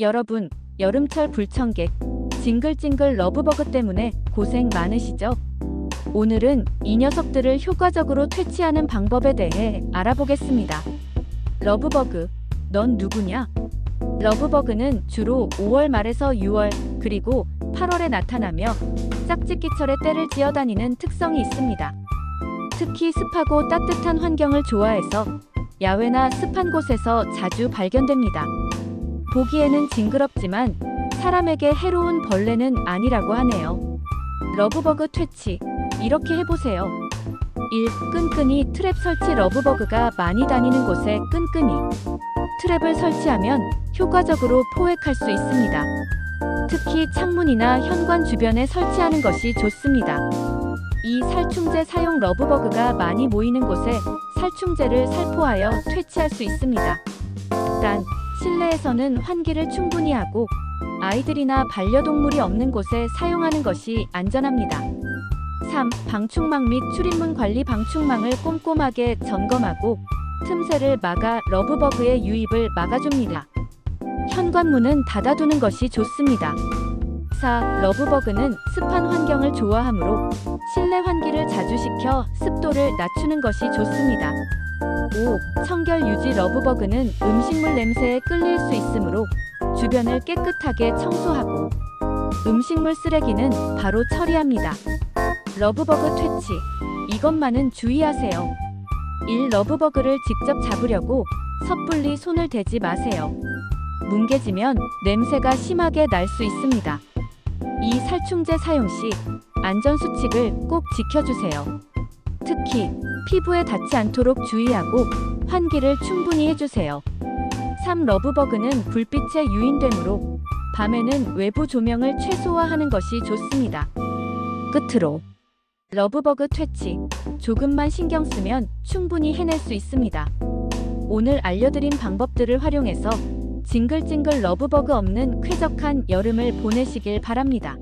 여러분, 여름철 불청객, 징글징글 러브버그 때문에 고생 많으시죠? 오늘은 이 녀석들을 효과적으로 퇴치하는 방법에 대해 알아보겠습니다. 러브버그, 넌 누구냐? 러브버그는 주로 5월 말에서 6월, 그리고 8월에 나타나며 짝짓기철에 때를 지어다니는 특성이 있습니다. 특히 습하고 따뜻한 환경을 좋아해서 야외나 습한 곳에서 자주 발견됩니다. 보기에는 징그럽지만 사람에게 해로운 벌레는 아니라고 하네요. 러브버그 퇴치 이렇게 해보세요. 1. 끈끈이 트랩 설치 러브버그가 많이 다니는 곳에 끈끈이 트랩을 설치하면 효과적으로 포획할 수 있습니다. 특히 창문이나 현관 주변에 설치하는 것이 좋습니다. 이 살충제 사용 러브버그가 많이 모이는 곳에 살충제를 살포하여 퇴치할 수 있습니다. 단, 실내에서는 환기를 충분히 하고 아이들이나 반려동물이 없는 곳에 사용하는 것이 안전합니다. 3. 방충망 및 출입문 관리 방충망을 꼼꼼하게 점검하고 틈새를 막아 러브버그의 유입을 막아줍니다. 현관문은 닫아두는 것이 좋습니다. 4. 러브버그는 습한 환경을 좋아하므로 실내 환기를 자주 시켜 습도를 낮추는 것이 좋습니다. 5. 청결 유지 러브버그는 음식물 냄새에 끌릴 수 있으므로 주변을 깨끗하게 청소하고 음식물 쓰레기는 바로 처리합니다. 러브버그 퇴치. 이것만은 주의하세요. 1. 러브버그를 직접 잡으려고 섣불리 손을 대지 마세요. 뭉개지면 냄새가 심하게 날 수 있습니다. 이 살충제 사용 시 안전 수칙을 꼭 지켜주세요. 특히 피부에 닿지 않도록 주의하고 환기를 충분히 해주세요. 3. 러브버그는 불빛에 유인되므로 밤에는 외부 조명을 최소화하는 것이 좋습니다. 끝으로 러브버그 퇴치 조금만 신경 쓰면 충분히 해낼 수 있습니다. 오늘 알려드린 방법들을 활용해서 징글징글 러브버그 없는 쾌적한 여름을 보내시길 바랍니다.